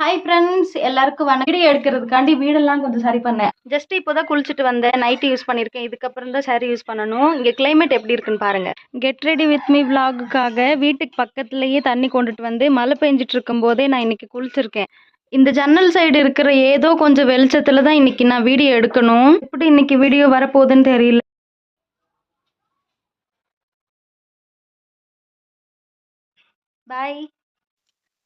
Hi friends எல்லாருக்கும் வணக்கம். Video எடுக்கிறதுக்காண்டி வீடெல்லாம் கொஞ்சம் சரி பண்ணேன். ஜஸ்ட் இப்போ தான் குளிச்சுட்டு வந்தேன். நைட்டு யூஸ் பண்ணியிருக்கேன். இதுக்கப்புறம் தான் saree யூஸ் பண்ணணும். இங்கே climate எப்படி இருக்குன்னு பாருங்க. கெட் ரெடி வித் மீ vlogக்காக வீட்டுக்கு பக்கத்துலேயே தண்ணி கொண்டுட்டு வந்து மழை பெஞ்சிட்டு இருக்கும் போதே நான் இன்னைக்கு குளிச்சிருக்கேன். இந்த ஜன்னல் சைடு இருக்கிற ஏதோ கொஞ்சம் வெளிச்சத்துல தான் இன்னைக்கு நான் வீடியோ எடுக்கணும். எப்படி இன்னைக்கு வீடியோ வரப்போகுதுன்னு தெரியல. பாய்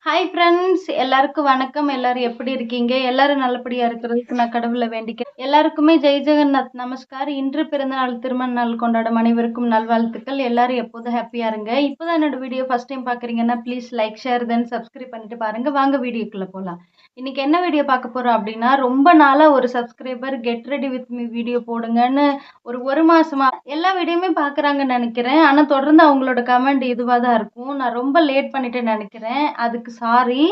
ஹாய் ஃப்ரெண்ட்ஸ் எல்லாருக்கும் வணக்கம். எல்லாரும் எப்படி இருக்கீங்க? எல்லாரும் நல்லபடியா இருக்கிறதுக்கு நான் கடவுளை வேண்டிக்கிறேன். எல்லாருக்குமே ஜெய் ஜெகநாத் நமஸ்கார். இன்று பிறந்த நாள் திருமண நாள் கொண்டாடும் அனைவருக்கும் நல்வாழ்த்துக்கள். எல்லாரும் எப்போதும் ஹாப்பியா இருங்க. இப்போதான் என்னோட வீடியோ ஃபர்ஸ்ட் டைம் பாக்குறீங்கன்னா please like share then subscribe பண்ணிட்டு பாருங்க. வாங்க வீடியோக்குள்ள போகலாம் இன்னைக்கு என்ன வீடியோ பார்க்க போறோம் அப்படின்னா ரொம்ப நாளா ஒரு subscriber get ready with me video போடுங்கன்னு ஒரு ஒரு மாசமா எல்லா வீடியோமே பாக்குறாங்கன்னு நினைக்கிறேன். ஆனா தொடர்ந்து அவங்களோட கமெண்ட் இதுவாக தான் இருக்கும். நான் ரொம்ப லேட் பண்ணிட்டு நினைக்கிறேன். அதுக்கு சாரி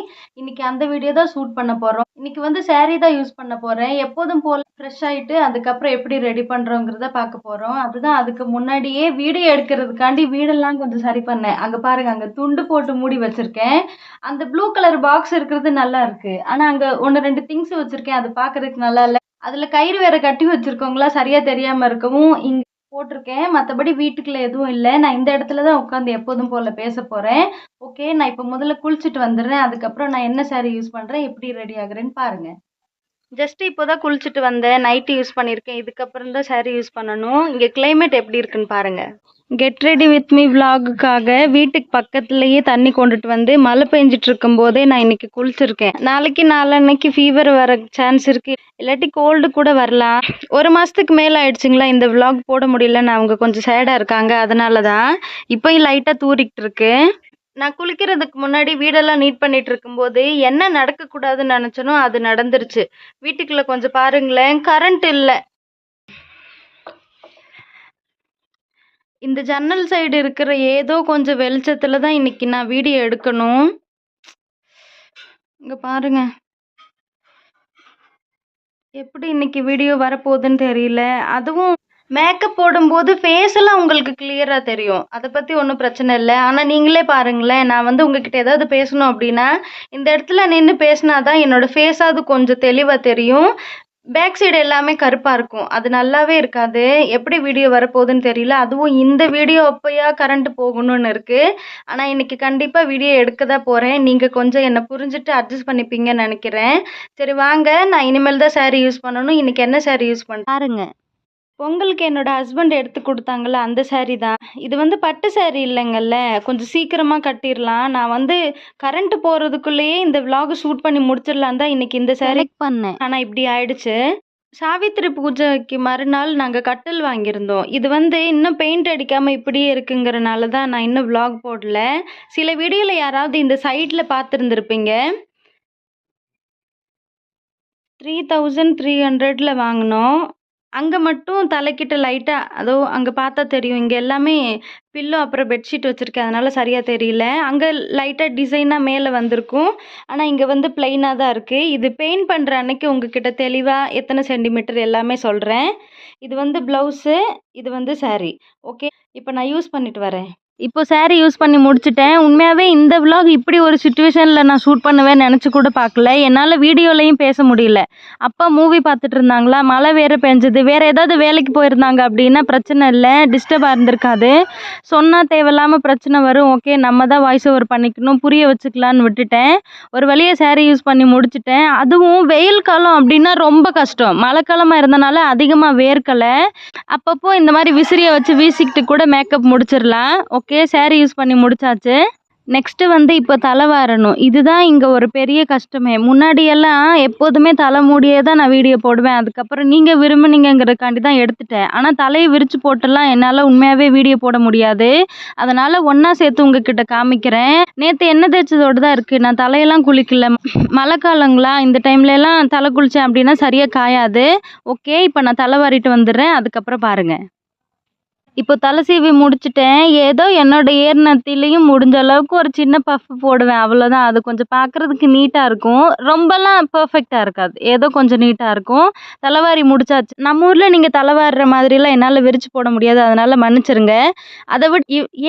இன்னைக்கு அந்த வீடியோ தான் ஷூட் பண்ண போறோம். இன்னைக்கு வந்து saree தான் யூஸ் பண்ண போறேன். எப்போதும் போல ஃப்ரெஷ் ஆயிட்டு அதுக்கப்புறம் எப்படி ரெடி பண்றோங்கிறத பார்க்க போறோம். அதுதான் அதுக்கு முன்னாடியே வீடியோ எடுக்கிறதுக்காண்டி வீடெல்லாம் கொஞ்சம் சரி பண்ணேன். அங்க பாருங்க அங்க துண்டு போட்டு மூடி வச்சிருக்கேன். அந்த ப்ளூ கலர் பாக்ஸ் இருக்கிறது நல்லா இருக்கு. ஆனா அங்க ஒன்னு ரெண்டு திங்ஸ் வச்சிருக்கேன். அது பாக்குறதுக்கு நல்லா இல்ல. அதுல கயிறு வேற கட்டி வச்சிருக்கவங்களா சரியா தெரியாம இருக்கவும் இங்க போட்டிருக்கேன். மற்றபடி வீட்டுக்குள்ளே எதுவும் இல்லை. நான் இந்த இடத்துல தான் உட்காந்து எப்போதும் போல் பேச போகிறேன் ஓகே நான் இப்போ முதல்ல குளிச்சுட்டு வந்துடுறேன். அதுக்கப்புறம் நான் என்ன saree யூஸ் பண்ணுறேன் எப்படி ரெடி ஆகுறேன்னு பாருங்கள் ஜஸ்ட் இப்போ தான் குளிச்சுட்டு வந்தேன். நைட்டு யூஸ் பண்ணியிருக்கேன். இதுக்கப்புறம் தான் saree யூஸ் பண்ணணும். இங்கே கிளைமேட் எப்படி இருக்குன்னு பாருங்க. கெட் ரெடி வித் மீ விலாகுக்காக வீட்டுக்கு பக்கத்துலேயே தண்ணி கொண்டுட்டு வந்து மழை பெஞ்சிட்டு இருக்கும் போதே நான் இன்னைக்கு குளிச்சிருக்கேன். நாளைக்கு நாளன்னைக்கு ஃபீவர் வர சான்ஸ் இருக்கு. இல்லாட்டி கோல்டு கூட வரலாம். ஒரு மாதத்துக்கு மேலே ஆயிடுச்சுங்களா? இந்த விலாக் போட முடியலன்னு அவங்க கொஞ்சம் சேடாக இருக்காங்க. அதனால தான் இப்போயும் லைட்டாக தூரிக்கிட்டு இருக்கு நான் குளிக்கிறதுக்கு முன்னாடி வீடெல்லாம் நீட் பண்ணிட்டு இருக்கும்போது என்ன நடக்கக்கூடாதுன்னு நினச்சனோ அது நடந்துருச்சு. வீட்டுக்குள்ளே கொஞ்சம் பாருங்களேன் கரண்ட் இல்லை. இந்த ஜன்னல் சைடு இருக்கிற ஏதோ கொஞ்சம் வெளிச்சத்தில் தான் இன்னைக்கு நான் வீடியோ எடுக்கணும். இங்கே பாருங்க. எப்படி இன்னைக்கு வீடியோ வரப்போகுதுன்னு தெரியல. அதுவும் மேக்கப் போடும்போது ஃபேஸ் எல்லாம் உங்களுக்கு கிளியரா தெரியும். அதை பத்தி ஒன்றும் பிரச்சனை இல்லை. ஆனா நீங்களே பாருங்களேன் நான் வந்து உங்ககிட்ட ஏதாவது பேசணும் அப்படின்னா இந்த இடத்துல நின்று பேசினாதான் என்னோட ஃபேஸாவது கொஞ்சம் தெளிவா தெரியும். பேக் சைடு எல்லாமே கருப்பாக இருக்கும். அது நல்லாவே இருக்காது. எப்படி வீடியோ வரப்போகுதுன்னு தெரியல. அதுவும் இந்த வீடியோ அப்போயா கரண்ட் போகணும்னு இருக்குது ஆனால் இன்னைக்கு கண்டிப்பாக வீடியோ எடுக்க தான் போகிறேன் நீங்கள் கொஞ்சம் என்னை புரிஞ்சுட்டு அட்ஜஸ்ட் பண்ணிப்பீங்கன்னு நினைக்கிறேன். சரி வாங்க. நான் இனிமேல் தான் சாரீ யூஸ் பண்ணணும். இன்னைக்கு என்ன சாரீ யூஸ் பண்ண பாருங்க. பொங்கலுக்கு என்னோட ஹஸ்பண்ட் எடுத்து கொடுத்தாங்கல்ல அந்த saree தான். இது வந்து பட்டு saree இல்லைங்கல்ல கொஞ்சம் சீக்கிரமா கட்டிடலாம். நான் வந்து கரண்ட் போறதுக்குள்ளேயே இந்த vlog ஷூட் பண்ணி முடிச்சிடலாம் தான் இன்னைக்கு இந்த saree பண்ணேன். ஆனா இப்படி ஆயிடுச்சு. சாவித்திரி பூஜைக்கு மறுநாள் நாங்கள் கட்டில் வாங்கியிருந்தோம். இது வந்து இன்னும் பெயிண்ட் அடிக்காமல் இப்படியே இருக்குங்கிறனால தான் நான் இன்னும் vlog போடல. சில வீடியோவில் யாராவது இந்த சைடில் பார்த்துருந்துருப்பீங்க. த்ரீ தௌசண்ட் த்ரீ ஹண்ட்ரடில் வாங்கினோம். அங்கே மட்டும் தலைக்கிட்ட லைட்டாக அதோ அங்கே பார்த்தா தெரியும். இங்கே எல்லாமே பில்லோ அப்புறம் பெட்ஷீட் வச்சுருக்கேன் அதனால் சரியாக தெரியல. அங்கே லைட்டாக டிசைனாக மேலே வந்திருக்கும். ஆனால் இங்கே வந்து பிளெயினாக தான் இருக்குது இது பெயிண்ட் பண்ணுற அன்னைக்கு உங்ககிட்ட தெளிவாக எத்தனை சென்டிமீட்டர் எல்லாமே சொல்கிறேன் இது வந்து ப்ளவுஸு இது வந்து சாரீ ஓகே இப்போ நான் யூஸ் பண்ணிட்டு வரேன். இப்போ saree யூஸ் பண்ணி முடிச்சிட்டேன். உண்மையாகவே இந்த விலாக் இப்படி ஒரு சுச்சுவேஷனில் நான் ஷூட் பண்ணுவேன் நினச்சி கூட பார்க்கல. என்னால் வீடியோலையும் பேச முடியல. அப்பா மூவி பார்த்துட்டு இருந்தாங்களா? மழை வேறு பெஞ்சது. வேறு ஏதாவது வேலைக்கு போயிருந்தாங்க அப்படின்னா பிரச்சனை இல்லை. டிஸ்டர்பாக இருந்திருக்காது. சொன்னால் தேவையில்லாமல் பிரச்சனை வரும். ஓகே நம்ம தான் வாய்ஸ் ஓவர் பண்ணிக்கணும். புரிய வச்சுக்கலான்னு விட்டுட்டேன். ஒரு வழியாக saree யூஸ் பண்ணி முடிச்சிட்டேன். அதுவும் வெயில் காலம் அப்படின்னா ரொம்ப கஷ்டம். மழை காலமாக இருந்தனால அதிகமாக வேர்க்கலை. அப்பப்போ இந்த மாதிரி விசிறியை வச்சு வீசிக்கிட்டு கூட மேக்கப் முடிச்சிடலாம். ஓகே ஓகே சேரீ யூஸ் பண்ணி முடிச்சாச்சு. நெக்ஸ்ட்டு வந்து இப்போ தலை வாரணும். இதுதான் இங்கே ஒரு பெரிய கஷ்டமே. முன்னாடியெல்லாம் எப்போதுமே தலை மூடியே தான் நான் வீடியோ போடுவேன். அதுக்கப்புறம் நீங்கள் விரும்புனீங்கங்கிறதுக்காண்டி தான் எடுத்துட்டேன். ஆனால் தலையை விரித்து போட்டெல்லாம் என்னால் உண்மையாகவே வீடியோ போட முடியாது. அதனால் ஒன்றா சேர்த்து உங்ககிட்ட காமிக்கிறேன். நேற்று எண்ணெய் தேய்ச்சதோடு தான் இருக்குது நான் தலையெல்லாம் குளிக்கல. மழை காலங்களா இந்த டைம்லலாம் தலை குளித்தேன் அப்படின்னா சரியாக காயாது. ஓகே இப்போ நான் தலை வாரிட்டு வந்துடுறேன். அதுக்கப்புறம் பாருங்கள் இப்போ தலை சீவி முடிச்சிட்டேன். ஏதோ என்னோட ஏர்நத்திலையும் முடிஞ்ச அளவுக்கு ஒரு சின்ன பஃப் போடுவேன். அவ்வளோதான் அது கொஞ்சம் பார்க்குறதுக்கு நீட்டாக இருக்கும். ரொம்பலாம் பர்ஃபெக்டாக இருக்காது. ஏதோ கொஞ்சம் நீட்டாக இருக்கும். தலைவாரி முடிச்சாச்சு. நம்ம ஊரில் நீங்கள் தலைவாரிற மாதிரிலாம் என்னால் விரிச்சு போட முடியாது. அதனால் மன்னிச்சிருங்க. அதை விட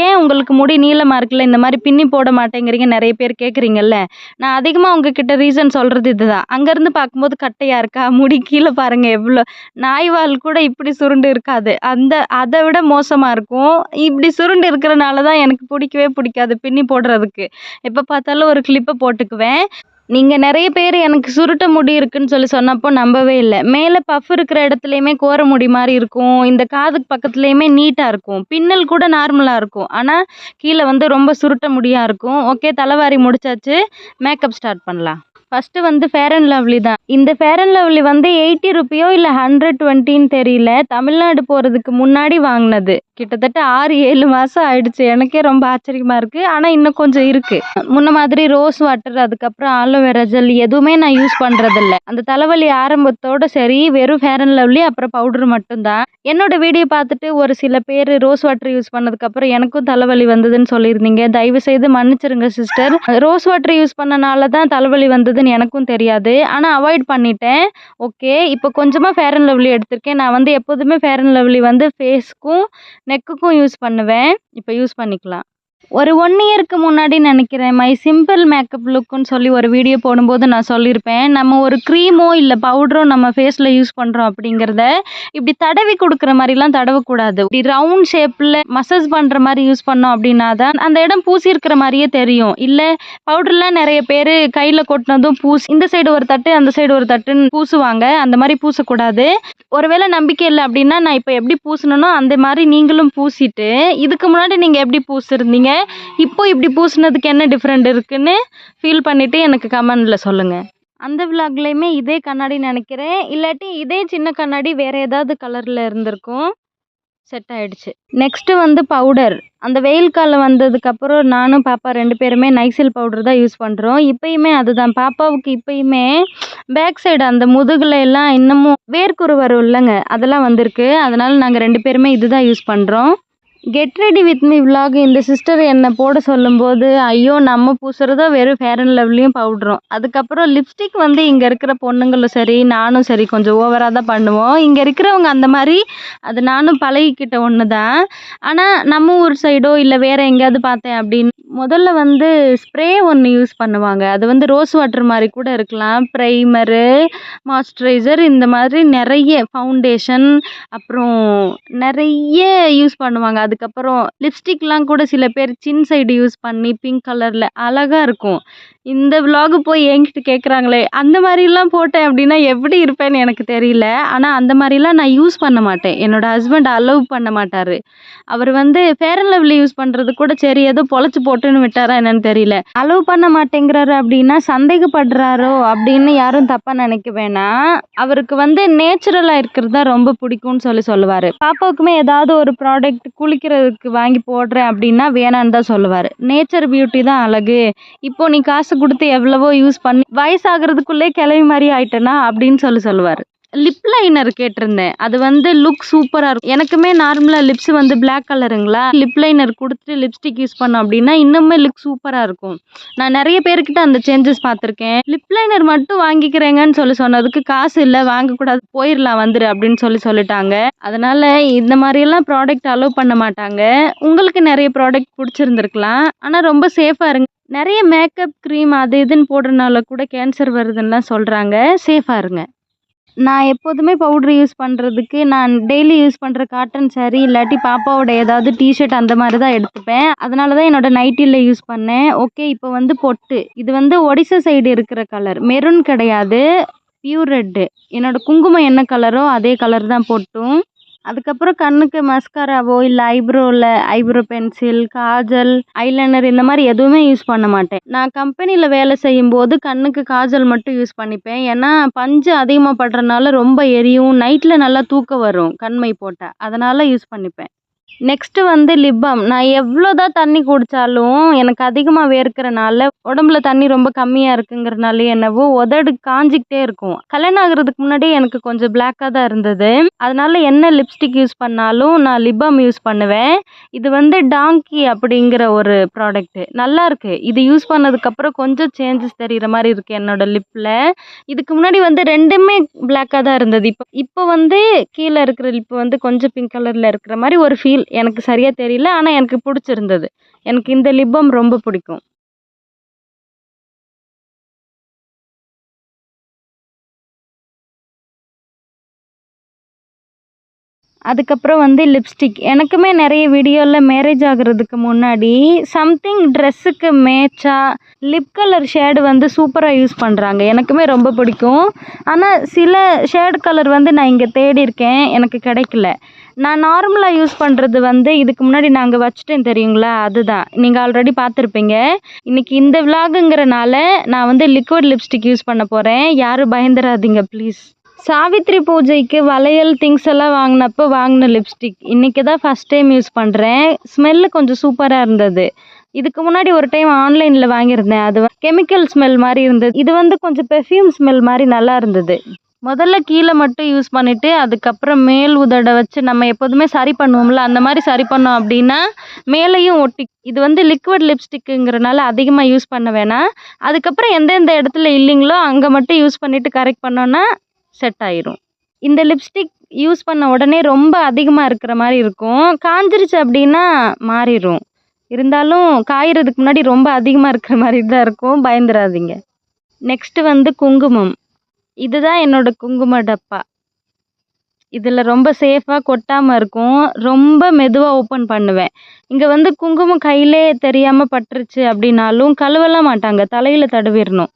ஏன் உங்களுக்கு முடி நீளமாக இருக்குல்ல? இந்த மாதிரி பின்னி போட மாட்டேங்கிறீங்க. நிறைய பேர் கேட்குறீங்கல்ல நான் அதிகமாக உங்ககிட்ட ரீசன் சொல்கிறது இதுதான். அங்கேருந்து பார்க்கும்போது கட்டையாக இருக்கா? முடி கீழே பாருங்கள் எவ்வளோ நாய்வால் கூட இப்படி சுருண்டு இருக்காது. அந்த அதை விட மோசமாக இருக்கும். இப்படி சுருண்டு இருக்கிறனால தான் எனக்கு பிடிக்கவே பிடிக்காது பின்னி போடுறதுக்கு. எப்போ பார்த்தாலும் ஒரு கிளிப்பை போட்டுக்குவேன். நீங்கள் நிறைய பேர் எனக்கு சுருட்ட முடி இருக்குன்னு சொல்லி சொன்னப்போ நம்பவே இல்லை. மேலே பஃப் இருக்கிற இடத்துலையுமே கோர முடி மாதிரி இருக்கும். இந்த காதுக்கு பக்கத்துலேயுமே நீட்டாக இருக்கும். பின்னல் கூட நார்மலாக இருக்கும். ஆனால் கீழே வந்து ரொம்ப சுருட்ட முடியாக இருக்கும். ஓகே தலைவாரி முடிச்சாச்சு. மேக்கப் ஸ்டார்ட் பண்ணலாம். ஃபஸ்ட்டு வந்து ஃபேர் அண்ட் லவ்லி தான். இந்த ஃபேர் அண்ட் லவ்லி வந்து எயிட்டி ருப்பியோ இல்லை ஹண்ட்ரட் டுவெண்ட்டின்னு தெரியல. தமிழ்நாடு போகிறதுக்கு முன்னாடி வாங்கினது. கிட்டத்தட்ட ஆறு ஏழு மாதம் ஆயிடுச்சு. எனக்கே ரொம்ப ஆச்சரியமாக இருக்குது ஆனால் இன்னும் கொஞ்சம் இருக்குது முன்ன மாதிரி ரோஸ் வாட்டர் அதுக்கப்புறம் ஆலோவேரா ஜெல் எதுவுமே நான் யூஸ் பண்ணுறதில்ல அந்த தலைவலி ஆரம்பத்தோட சரி வெறும் ஃபேர் அண்ட் லவ்லி அப்புறம் பவுடர் மட்டும்தான். என்னோட வீடியோ பார்த்துட்டு ஒரு சில பேர் ரோஸ் வாட்டர் யூஸ் பண்ணதுக்கப்புறம் எனக்கும் தலைவலி வந்ததுன்னு சொல்லியிருந்தீங்க. தயவு செய்து மன்னிச்சிருங்க சிஸ்டர் ரோஸ் வாட்டர் யூஸ் பண்ணனால தான் தலைவலி வந்தது. வந்ததுன்னு எனக்கும் தெரியாது. ஆனால் அவாய்ட் பண்ணிட்டேன். ஓகே இப்போ கொஞ்சமாக ஃபேர் அண்ட் லவ்லி எடுத்திருக்கேன். நான் வந்து எப்போதுமே ஃபேர் அண்ட் லவ்லி வந்து ஃபேஸ்க்கும் நெக்குக்கும் யூஸ் பண்ணுவேன். இப்போ யூஸ் பண்ணிக்கலாம். ஒரு ஒன் இயருக்கு முன்னாடி நினைக்கிறேன் மை சிம்பிள் மேக்கப் லுக்குன்னு சொல்லி ஒரு வீடியோ போடும்போது நான் சொல்லியிருப்பேன். நம்ம ஒரு க்ரீமோ இல்லை பவுடரோ நம்ம ஃபேஸில் யூஸ் பண்ணுறோம் அப்படிங்கிறத இப்படி தடவி கொடுக்குற மாதிரிலாம் தடவக்கூடாது. இப்படி ரவுண்ட் ஷேப்பில் மசாஜ் பண்ணுற மாதிரி யூஸ் பண்ணோம் அப்படின்னா தான் அந்த இடம் பூசி இருக்கிற மாதிரியே தெரியும். இல்லை பவுடர்லாம் நிறைய பேர் கையில் கொட்டினதும் பூசி இந்த சைடு ஒரு தட்டு அந்த சைடு ஒரு தட்டுன்னு பூசுவாங்க. அந்த மாதிரி பூசக்கூடாது. ஒருவேளை நம்பிக்கை இல்லை அப்படின்னா நான் இப்போ எப்படி பூசணுனோ அந்த மாதிரி நீங்களும் பூசிட்டு இதுக்கு முன்னாடி நீங்கள் எப்படி பூசிருந்தீங்க இப்போ இப்படி பூசினதுக்கு என்ன டிஃப்ரெண்ட் இருக்குன்னு ஃபீல் பண்ணிவிட்டு எனக்கு கமெண்டில் சொல்லுங்கள் அந்த விலாக்லேயுமே இதே கண்ணாடி நினைக்கிறேன். இல்லாட்டி இதே சின்ன கண்ணாடி வேறு ஏதாவது கலரில் இருந்திருக்கும். செட் ஆகிடுச்சு நெக்ஸ்ட்டு வந்து பவுடர் அந்த வெயில் காலம் வந்ததுக்கப்புறம் நானும் பாப்பா ரெண்டு பேருமே நைசில் பவுடர் தான் யூஸ் பண்ணுறோம் இப்பயுமே அதுதான். பாப்பாவுக்கு இப்பயுமே பேக் சைடு அந்த முதுகில் எல்லாம் இன்னமும் வேர்க்குரு வரும் இல்லைங்க. அதெல்லாம் வந்திருக்கு. அதனால் நாங்கள் ரெண்டு பேருமே இதுதான் யூஸ் பண்ணுறோம் get ready with me vlog இந்த சிஸ்டர் என்னை போட சொல்லும்போது ஐயோ நம்ம பூசுறதோ வெறும் ஃபேர் அண்ட் லவ்லியும் பவுடரும் அதுக்கப்புறம் லிப்ஸ்டிக் வந்து இங்கே இருக்கிற பொண்ணுங்களும் சரி நானும் சரி கொஞ்சம் ஓவராக தான் பண்ணுவோம். இங்கே இருக்கிறவங்க அந்த மாதிரி அது நானும் பழகிக்கிட்ட ஒன்று தான் ஆனால் நம்ம ஊர் சைடோ இல்லை வேறு எங்கேயாவது பார்த்தேன் அப்படின்னு முதல்ல வந்து ஸ்ப்ரே ஒன்று யூஸ் பண்ணுவாங்க. அது வந்து ரோஸ் வாட்டர் மாதிரி கூட இருக்கலாம். ப்ரைமரு மாய்ஸ்சரைசர் இந்த மாதிரி நிறைய ஃபவுண்டேஷன் அப்புறம் நிறைய யூஸ் பண்ணுவாங்க. அதுக்கப்புறம் லிப்ஸ்டிக்லாம் கூட சில பேர் சின் சைடு யூஸ் பண்ணி பிங்க் கலரில் அழகாக இருக்கும். இந்த விலாகு போய் என்கிட்ட கேட்குறாங்களே அந்த மாதிரிலாம் போட்டேன் அப்படின்னா எப்படி இருப்பேன்னு எனக்கு தெரியல. ஆனால் அந்த மாதிரிலாம் நான் யூஸ் பண்ண மாட்டேன். என்னோடய ஹஸ்பண்ட் அலோவ் பண்ண மாட்டார். அவர் வந்து ஃபேர் அண்ட் லவ்லி யூஸ் பண்ணுறது கூட சரி ஏதோ பொழைச்சி போட்டுன்னு விட்டாரா என்னன்னு தெரியல. அலோவ் பண்ண மாட்டேங்கிறாரு அப்படின்னா சந்தேகப்படுறாரோ அப்படின்னு யாரும் தப்பாக நினைக்க வேணாம். அவருக்கு வந்து நேச்சுரலாக இருக்கிறது தான் ரொம்ப பிடிக்கும்னு சொல்லி சொல்லுவார். பாப்பாவுக்குமே ஏதாவது ஒரு ப்ராடக்ட் குளிக்கிறதுக்கு வாங்கி போடுறேன் அப்படின்னா வேணான்னு தான் சொல்லுவார். நேச்சர் பியூட்டி தான் அழகு. இப்போ நீ காசு கொடுத்து எவ்வளவோ யூஸ் பண்ணி வயசாகிறதுக்குள்ளே கிளவி மாதிரி ஆயிட்டேனா அப்படின்னு சொல்லி சொல்லுவார். லிப் லைனர் கேட்டிருந்தேன். அது வந்து லுக் சூப்பராக இருக்கும். எனக்குமே நார்மலாக லிப்ஸ் வந்து பிளாக் கலருங்களா லிப் லைனர் கொடுத்துட்டு லிப்ஸ்டிக் யூஸ் பண்ணோம் அப்படின்னா இன்னுமே லுக் சூப்பராக இருக்கும். நான் நிறைய பேர்கிட்ட அந்த சேஞ்சஸ் பார்த்துருக்கேன். லிப் லைனர் மட்டும் வாங்கிக்கிறேங்கன்னு சொல்லி சொன்னதுக்கு காசு இல்லை வாங்கக்கூடாது போயிடலாம் வந்துரு அப்படின்னு சொல்லி சொல்லிட்டாங்க. அதனால இந்த மாதிரியெல்லாம் ப்ராடக்ட் அலோவ் பண்ண மாட்டாங்க. உங்களுக்கு நிறைய ப்ராடக்ட் பிடிச்சிருந்துருக்கலாம். ஆனால் ரொம்ப சேஃபாக இருங்க. நிறைய மேக்கப் க்ரீம் அது இதுன்னு போடுறனால கூட கேன்சர் வருதுன்னுலாம் சொல்கிறாங்க சேஃபாக இருங்க. நான் எப்போதுமே பவுட்ரு யூஸ் பண்ணுறதுக்கு நான் டெய்லி யூஸ் பண்ணுற காட்டன் சாரீ இல்லாட்டி பாப்பாவோட ஏதாவது டிஷர்ட் அந்த மாதிரி தான் எடுத்துப்பேன். அதனால தான் என்னோட நைட்டியில் யூஸ் பண்ணேன். ஓகே இப்போ வந்து பொட்டு. இது வந்து ஒடிசா சைடு இருக்கிற கலர் மெரூன் கிடையாது. பியூர் ரெட்டு என்னோட குங்குமம் என்ன கலரோ அதே கலர் தான் பொட்டும். அதுக்கப்புறம் கண்ணுக்கு மஸ்காராவோ இல்லை ஐப்ரோவில் ஐப்ரோ பென்சில் காஜல் ஐலைனர் இந்த மாதிரி எதுவுமே யூஸ் பண்ண மாட்டேன். நான் கம்பெனியில் வேலை செய்யும்போது கண்ணுக்கு காஜல் மட்டும் யூஸ் பண்ணிப்பேன். ஏன்னா பஞ்சு அதிகமாக படுறனால ரொம்ப எரியும். நைட்டில் நல்லா தூக்கம் வரும் கண்மை போட்டால் அதனால் யூஸ் பண்ணிப்பேன். நெக்ஸ்ட்டு வந்து லிப் பாம் நான் எவ்வளோ தான் தண்ணி குடித்தாலும் எனக்கு அதிகமாக வேர்க்கிறனால உடம்புல தண்ணி ரொம்ப கம்மியாக இருக்குங்கிறனால என்னவோ உதடு காஞ்சிக்கிட்டே இருக்கும். கல்யாணம் ஆகிறதுக்கு முன்னாடி எனக்கு கொஞ்சம் பிளாக்காக தான் இருந்தது. அதனால் என்ன லிப்ஸ்டிக் யூஸ் பண்ணாலும் நான் லிப் பாம் யூஸ் பண்ணுவேன். இது வந்து டாங்கி அப்படிங்கிற ஒரு ப்ராடக்ட்டு நல்லாயிருக்கு இது யூஸ் பண்ணதுக்கப்புறம் கொஞ்சம் சேஞ்சஸ் தெரிகிற மாதிரி இருக்குது என்னோட லிப்பில் இதுக்கு முன்னாடி வந்து ரெண்டுமே பிளாக்காக தான் இருந்தது. இப்போ இப்போ வந்து கீழே இருக்கிற லிப்பு வந்து கொஞ்சம் பிங்க் கலரில் இருக்கிற மாதிரி ஒரு ஃபீல் எனக்கு சரியாக தெரியல ஆனால் எனக்கு பிடிச்சிருந்தது. எனக்கு இந்த லிப்பம் ரொம்ப பிடிக்கும். அதுக்கப்புறம் வந்து லிப்ஸ்டிக் எனக்குமே நிறைய வீடியோவில் மேரேஜ் ஆகுறதுக்கு முன்னாடி சம்திங் ட்ரெஸ்ஸுக்கு மேட்சாக லிப் கலர் ஷேடு வந்து சூப்பராக யூஸ் பண்ணுறாங்க எனக்குமே ரொம்ப பிடிக்கும். ஆனால் சில ஷேடு கலர் வந்து நான் இங்கே தேடி இருக்கேன் எனக்கு கிடைக்கல. நான் நார்மலாக யூஸ் பண்ணுறது வந்து இதுக்கு முன்னாடி நாங்கள் வச்சுட்டேன் தெரியுங்களா? அதுதான். நீங்கள் ஆல்ரெடி பார்த்துருப்பீங்க. இன்றைக்கி இந்த விலாகுங்கிறனால நான் வந்து லிக்விட் லிப்ஸ்டிக் யூஸ் பண்ண போகிறேன் யாரும் பயந்துடாதீங்க ப்ளீஸ் சாவித்ரி பூஜைக்கு வளையல் திங்ஸ் எல்லாம் வாங்கினப்போ வாங்கின லிப்ஸ்டிக் இன்றைக்கி தான் ஃபஸ்ட் டைம் யூஸ் பண்ணுறேன் ஸ்மெல்லு கொஞ்சம் சூப்பராக இருந்தது. இதுக்கு முன்னாடி ஒரு டைம் ஆன்லைனில் வாங்கியிருந்தேன். அது கெமிக்கல் ஸ்மெல் மாதிரி இருந்தது. இது வந்து கொஞ்சம் பெர்ஃப்யூம் ஸ்மெல் மாதிரி நல்லா இருந்தது. முதல்ல கீழே மட்டும் யூஸ் பண்ணிவிட்டு அதுக்கப்புறம் மேல் உதடை வச்சு நம்ம எப்போதுமே சரி பண்ணுவோம்ல அந்த மாதிரி சரி பண்ணோம் அப்படின்னா மேலேயும் ஒட்டி இது வந்து லிக்விட் லிப்ஸ்டிக்குங்கிறனால அதிகமாக யூஸ் பண்ண வேணாம். அதுக்கப்புறம் எந்தெந்த இடத்துல இல்லைங்களோ அங்கே மட்டும் யூஸ் பண்ணிவிட்டு கரெக்ட் பண்ணோன்னா செட் ஆயிரும். இந்த லிப்ஸ்டிக் யூஸ் பண்ண உடனே ரொம்ப அதிகமாக இருக்கிற மாதிரி இருக்கும். காஞ்சிருச்சு அப்படின்னா மாறிடும் இருந்தாலும் காயறதுக்கு முன்னாடி ரொம்ப அதிகமாக இருக்கிற மாதிரி தான் இருக்கும். பயந்துடாதீங்க நெக்ஸ்ட்டு வந்து குங்குமம். இதுதான் என்னோட குங்கும டப்பா. இதில் ரொம்ப சேஃபாக கொட்டாமல் இருக்கும். ரொம்ப மெதுவாக ஓப்பன் பண்ணுவேன். இங்கே வந்து குங்குமம் கையிலே தெரியாமல் பட்டுருச்சு அப்படின்னாலும் கழுவலாம் மாட்டாங்க. தலையில் தடவிடணும்.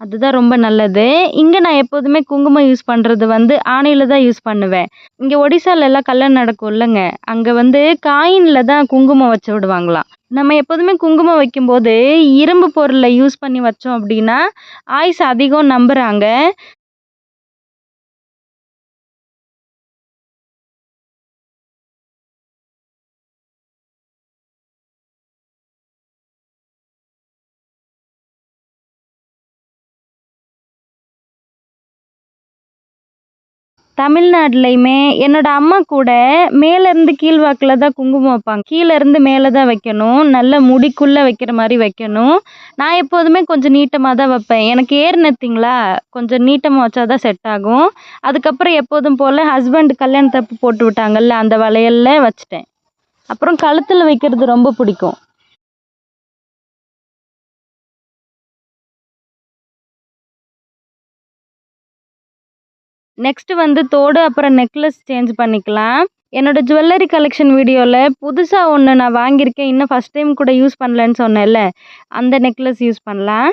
அதுதான் ரொம்ப நல்லது. இங்கே நான் எப்போதுமே குங்குமம் யூஸ் பண்ணுறது வந்து ஆணையில் தான் யூஸ் பண்ணுவேன். இங்கே ஒடிசால எல்லாம் கல்யாணம் நடக்கும் இல்லைங்க. அங்கே வந்து காயினில் தான் குங்குமம் வச்சு விடுவாங்களாம். நம்ம எப்போதுமே குங்குமம் வைக்கும்போது இரும்பு பொருளை யூஸ் பண்ணி வச்சோம் அப்படின்னா ஆயுஸ் அதிகம் நம்புகிறாங்க தமிழ்நாட்டிலையுமே என்னோட அம்மா கூட மேலேருந்து கீழ் வாக்கில் தான் குங்குமம் வைப்பாங்க. கீழேருந்து மேலே தான் வைக்கணும். நல்ல முடிக்குள்ளே வைக்கிற மாதிரி வைக்கணும். நான் எப்போதுமே கொஞ்சம் நீட்டமாக தான் வைப்பேன். எனக்கு ஏறுனத்திங்களா கொஞ்சம் நீட்டமாக வச்சா தான் செட் ஆகும். அதுக்கப்புறம் எப்போதும் போல் ஹஸ்பண்ட் கல்யாணத்தப்பு போட்டு விட்டாங்கல்ல அந்த வளையலில் வச்சுட்டேன். அப்புறம் கழுத்தில் வைக்கிறது ரொம்ப பிடிக்கும். நெக்ஸ்ட்டு வந்து தோடு அப்புறம் நெக்லஸ் சேஞ்ச் பண்ணிக்கலாம். என்னோட ஜுவல்லரி கலெக்ஷன் வீடியோவில் புதுசாக ஒன்று நான் வாங்கியிருக்கேன். இன்னும் ஃபஸ்ட் டைம் கூட யூஸ் பண்ணலன்னு சொன்னேன்ல. அந்த நெக்லஸ் யூஸ் பண்ணலாம்.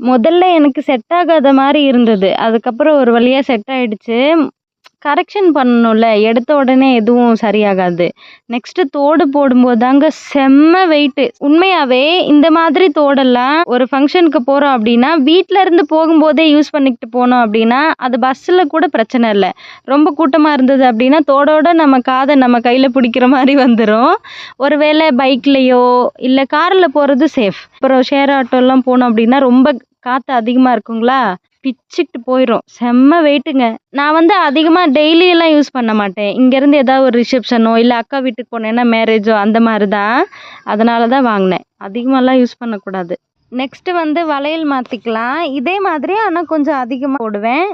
முதல்ல எனக்கு செட் ஆகாத மாதிரி இருந்தது. அதுக்கப்புறம் ஒரு வழியாக செட் ஆகிடுச்சு கரெக்ஷன் பண்ணணும்ல. எடுத்த உடனே எதுவும் சரியாகாது. நெக்ஸ்ட்டு தோடு போடும்போது தாங்க செம்ம வெயிட்டு உண்மையாகவே இந்த மாதிரி தோடெல்லாம் ஒரு ஃபங்க்ஷனுக்கு போகிறோம் அப்படின்னா வீட்டில் இருந்து போகும்போதே யூஸ் பண்ணிக்கிட்டு போனோம் அப்படின்னா அது பஸ்ஸில் கூட பிரச்சனை இல்லை. ரொம்ப கூட்டமாக இருந்தது அப்படின்னா தோடோட நம்ம காதை நம்ம கையில் பிடிக்கிற மாதிரி வந்துடும் ஒருவேளை பைக்லேயோ இல்லை காரில் போகிறது சேஃப் அப்புறம் ஷேர் ஆட்டோலாம் போனோம் அப்படின்னா ரொம்ப காற்று அதிகமாக இருக்குங்களா? பிச்சுக்கிட்டு போயிடும் செம்ம வெயிட்டுங்க. நான் வந்து அதிகமாக டெய்லியெல்லாம் யூஸ் பண்ண மாட்டேன். இங்கேருந்து ஏதாவது ஒரு ரிசப்ஷனோ இல்லை அக்கா வீட்டுக்கு போனேன்னா மேரேஜோ அந்த மாதிரி தான் அதனால தான் வாங்கினேன். அதிகமாகலாம் யூஸ் பண்ணக்கூடாது. நெக்ஸ்ட்டு வந்து வளையல் மாற்றிக்கலாம் இதே மாதிரி ஆனால் கொஞ்சம் அதிகமாக போடுவேன்.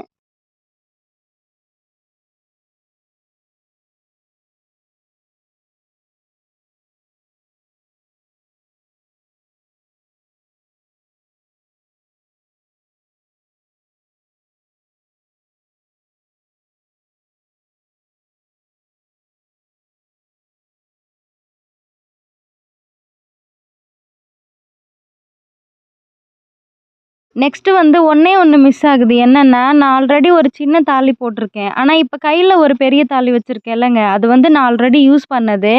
நெக்ஸ்ட்டு வந்து ஒன்றே ஒன்று மிஸ் ஆகுது. என்னென்னா நான் ஆல்ரெடி ஒரு சின்ன தாலி போட்டிருக்கேன். ஆனால் இப்போ கையில் ஒரு பெரிய தாலி வச்சுருக்கேன்லங்க அது வந்து நான் ஆல்ரெடி யூஸ் பண்ணது.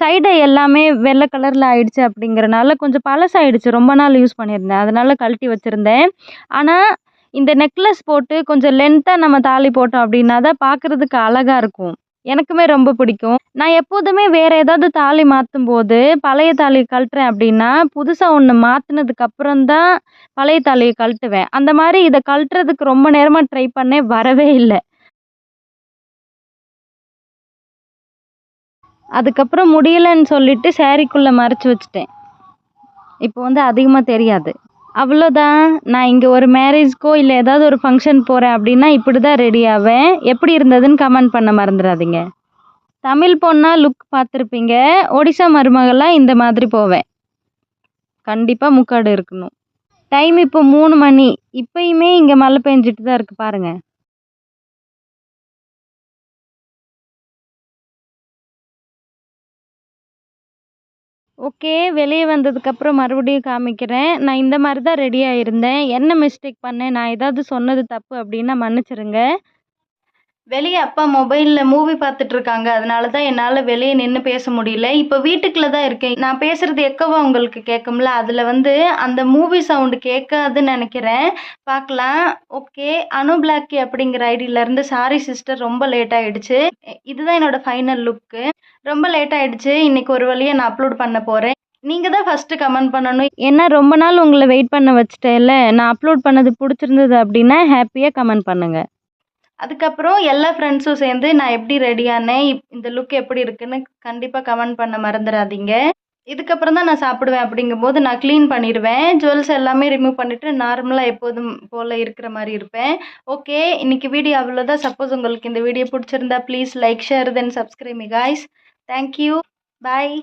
சைடு எல்லாமே வெள்ளை கலரில் ஆயிடுச்சு அப்படிங்கிறனால கொஞ்சம் பழசாயிடுச்சு. ரொம்ப நாள் யூஸ் பண்ணியிருந்தேன். அதனால் கழட்டி வச்சுருந்தேன். ஆனால் இந்த நெக்லஸ் போட்டு கொஞ்சம் லென்த்தாக நம்ம தாலி போட்டோம் அப்படின்னா தான் பார்க்குறதுக்கு அழகாக இருக்கும். எனக்குமே ரொம்ப பிடிக்கும். நான் எப்போதுமே வேறு ஏதாவது தாலி மாற்றும் போது பழைய தாலியை கழட்டுறேன் அப்படின்னா புதுசாக ஒன்று மாற்றினதுக்கு அப்புறம் தான் பழைய தாலியை கழட்டுவேன். அந்த மாதிரி இதை கழட்டுறதுக்கு ரொம்ப நேரமாக ட்ரை பண்ணேன் வரவே இல்லை. அதுக்கப்புறம் முடியலைன்னு சொல்லிட்டு சேரீக்குள்ளே மறைச்சி வச்சுட்டேன். இப்போ வந்து அதிகமாக தெரியாது. அவ்வளோதான். நான் இங்கே ஒரு மேரேஜ்க்கோ இல்லை ஏதாவது ஒரு ஃபங்க்ஷன் போகிறேன் அப்படின்னா இப்படி தான் ரெடி ஆவேன். எப்படி இருந்ததுன்னு கமெண்ட் பண்ண மறந்துடாதீங்க. தமிழ் பொண்ணா லுக் பார்த்துருப்பீங்க. ஒடிசா மருமகளாக இந்த மாதிரி போவேன். கண்டிப்பாக முக்காடு இருக்கணும். டைம் இப்போ மூணு மணி. இப்பயுமே இங்கே மழை பெஞ்சிட்டு தான் இருக்குது பாருங்கள் ஓகே வெளியே வந்ததுக்கப்புறம் மறுபடியும் காமிக்கிறேன். நான் இந்த மாதிரி தான் ரெடியாக இருந்தேன் என்ன மிஸ்டேக் பண்ணேன்? நான் ஏதாவது சொன்னது தப்பு அப்படின்னா மன்னிச்சிடுங்க வெளியே அப்பா மொபைலில் மூவி பார்த்துட்டு இருக்காங்க அதனால தான் என்னால் வெளியே நின்று பேச முடியல. இப்போ வீட்டுக்குள்ளே தான் இருக்கேன். நான் பேசுகிறது எக்கவா உங்களுக்கு கேட்கும்ல அதில் வந்து அந்த மூவி சவுண்டு கேட்காதுன்னு நினைக்கிறேன். பார்க்கலாம். ஓகே அனு பிளாக்கி அப்படிங்கிற ஐடியிலேருந்து சாரி சிஸ்டர் ரொம்ப லேட் ஆகிடுச்சு இதுதான் என்னோட ஃபைனல் லுக்கு ரொம்ப லேட் ஆகிடுச்சு இன்றைக்கி ஒரு வழியாக நான் அப்லோட் பண்ண போகிறேன் நீங்கள் தான் ஃபஸ்ட்டு கமெண்ட் பண்ணணும். ஏன்னா ரொம்ப நாள் உங்களை வெயிட் பண்ண வச்சுட்டேன்ல. நான் அப்லோட் பண்ணது பிடிச்சிருந்தது அப்படின்னா ஹாப்பியாக கமெண்ட் பண்ணுங்கள் அதுக்கப்புறம் எல்லா ஃப்ரெண்ட்ஸும் சேர்ந்து நான் எப்படி ரெடியானேன் இந்த லுக் எப்படி இருக்குன்னு கண்டிப்பாக கமெண்ட் பண்ண மறந்துடாதீங்க. இதுக்கப்புறம் தான் நான் சாப்பிடுவேன் அப்படிங்கும்போது நான் க்ளீன் பண்ணிடுவேன். ஜுவல்ஸ் எல்லாமே ரிமூவ் பண்ணிவிட்டு நார்மலாக எப்போதும் போல் இருக்கிற மாதிரி இருப்பேன். ஓகே இன்றைக்கி வீடியோ அவ்வளோதான் சப்போஸ் உங்களுக்கு இந்த வீடியோ பிடிச்சிருந்தா please like share then subscribe guys thank you bye